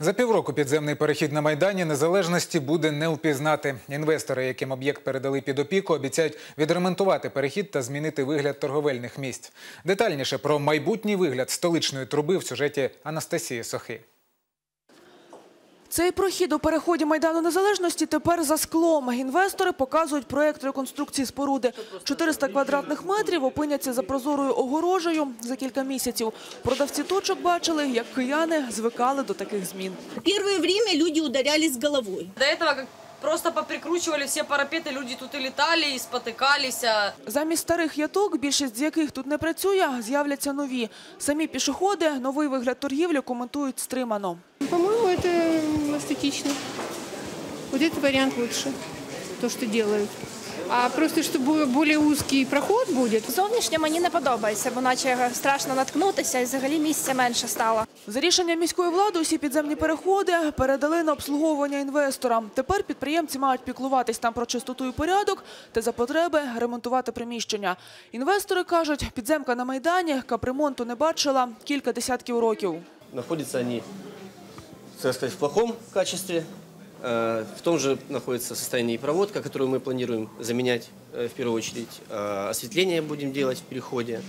За півроку підземний перехід на Майдані Незалежності буде не впізнати. Інвестори, яким об'єкт передали під опіку, обіцяють відремонтувати перехід та змінити вигляд торговельних місць. Детальніше про майбутній вигляд столичної труби в сюжеті Анастасії Сохи. Цей прохід у переході Майдану Незалежності тепер за склом. Інвестори показують проєкт реконструкції споруди. 400 квадратних метрів опиняться за прозорою огорожею за кілька місяців. Продавці точок бачили, як кияни звикали до таких змін. Первое время люди ударялись головой. До этого как просто поприкручивали все парапеты, люди тут и летали, и спотыкались. а Замість старих яток, більшість з яких тут не працює, з'являться нові. Самі пішоходи новий вигляд торгівлі коментують стримано. По-моему, это эстетично. Вот этот вариант лучше, то, что делают. А просто, чтобы более узкий проход будет, Зовнішньо мені не подобається, бо наче страшно наткнутися і взагалі місця менше стало. За рішенням міської влади усі підземні переходи передали на обслуговування інвесторам. Тепер підприємці мають піклуватись там про чистоту і порядок та за потреби ремонтувати приміщення. Інвестори кажуть, підземка на Майдані капремонту не бачила кілька десятків років. Находятся они, так сказать, в плохом качестве. Э, В том же находится состояние и проводка, которую мы планируем заменять э, в первую очередь. Э, Осветление будем делать в переходе.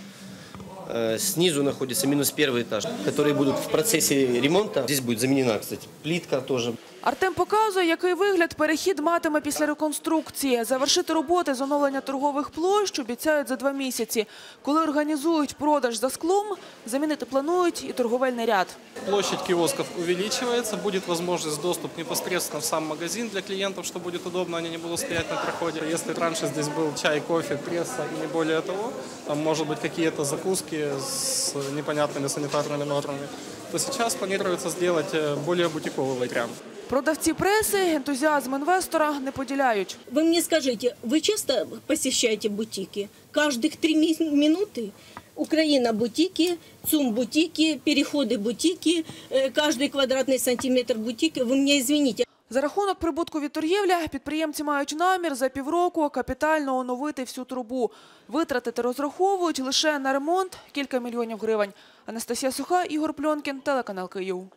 Снизу находится минус первый этаж, которые будут в процессе ремонта. Здесь будет заменена, кстати, плитка тоже. Артем показує, який вигляд перехід матиме після реконструкції. Завершити роботи з оновлення торгових площ обіцяють за два місяці. Коли організують продаж за склом, замінити планують і торговельний ряд. Площадь киосков увеличивается, будет возможность доступ непосредственно в сам магазин для клиентов, что будет удобно, они не будут стоять на проходе. Если раньше здесь был чай, кофе, пресса и не более того, там может быть какие-то закуски с непонятными санитарными нормами, то сейчас планируется сделать э, более бутиковый вариант. Продавці преси ентузіазм інвестора не поділяють. Вы мне скажите, вы часто посещаете бутики? Каждых три ми- минуты Украина бутики, ЦУМ бутики, переходы бутики, э, каждый квадратный сантиметр бутики. Вы меня извините, За рахунок прибутку від торгівлі підприємці мають намір за півроку капітально оновити всю трубу. Витратити розраховують лише на ремонт кілька мільйонів гривень. Анастасія Суха, Ігор Пльонкін, телеканал Київ.